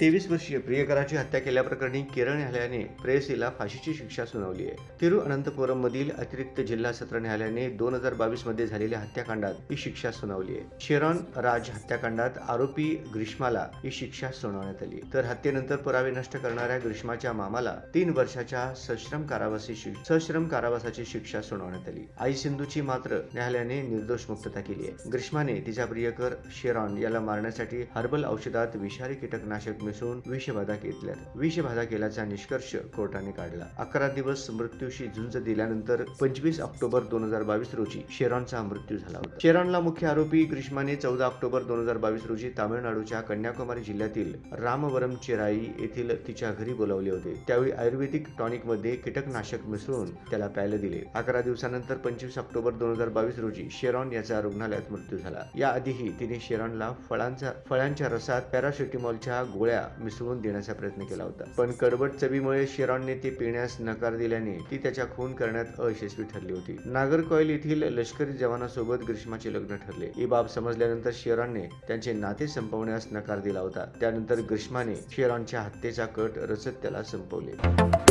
तेवीस वर्षीय प्रियकराची हत्या केल्याप्रकरणी केरळ न्यायालयाने प्रेयसीला फाशीची शिक्षा सुनावली आहे. तिरुअनंतपुरम मधील अतिरिक्त जिल्हा सत्र न्यायालयाने दोन हजार बावीसमध्ये झालेल्या हत्याकांडात ही शिक्षा सुनावली आहे. शेरॉन राज हत्याकांडात आरोपी ग्रीष्माला ही शिक्षा सुनावण्यात आली. तर हत्येनंतर पुरावे नष्ट करणाऱ्या ग्रीष्माच्या मामाला तीन वर्षाच्या सश्रम कारावासी सश्रम कारावासाची शिक्षा सुनावण्यात आली. आई सिंधूची मात्र न्यायालयाने निर्दोष मुक्तता केली आहे. ग्रीष्माने तिचा प्रियकर शेरॉन याला मारण्यासाठी हर्बल औषधात विषारी कीटकनाशक मिसळून विषबाधा घेतल्या विषबाधा केल्याचा निष्कर्ष कोर्टाने काढला. अकरा दिवस मृत्यूशी झुंज दिल्यानंतर पंचवीस ऑक्टोबर दोन हजार बावीस रोजी शेरॉनचा मृत्यू झाला होता. शेरॉनला मुख्य आरोपी ग्रीष्माने चौदा ऑक्टोबर दोन हजार बावीस रोजी तामिळनाडूच्या कन्याकुमारी जिल्ह्यातील रामवरम चिराई येथील तिच्या घरी बोलावले होते. त्यावेळी आयुर्वेदिक टॉनिकमध्ये कीटकनाशक मिसळून त्याला प्यायला दिले. अकरा दिवसानंतर पंचवीस ऑक्टोबर दोन हजार बावीस रोजी शेरॉन याचा रुग्णालयात मृत्यू झाला. याआधीही तिने शेरॉनला फळांचा फळांच्या रसात पॅरासिटीमॉलच्या गोळ्या मिसळून देण्याचा प्रयत्न केला होता. पण करबट चवीमुळे शेरॉनने ते पिण्यास नकार दिल्याने ती त्याच्या खून करण्यात अयशस्वी ठरली होती. नागरकॉइल येथील लष्करी जवानासोबत ग्रीष्माचे लग्न ठरले. ही बाब समजल्यानंतर शेरॉनने त्यांचे नाते संपवण्यास नकार दिला होता. त्यानंतर ग्रीष्माने शेरॉनच्या हत्येचा कट रचत त्याला संपवले.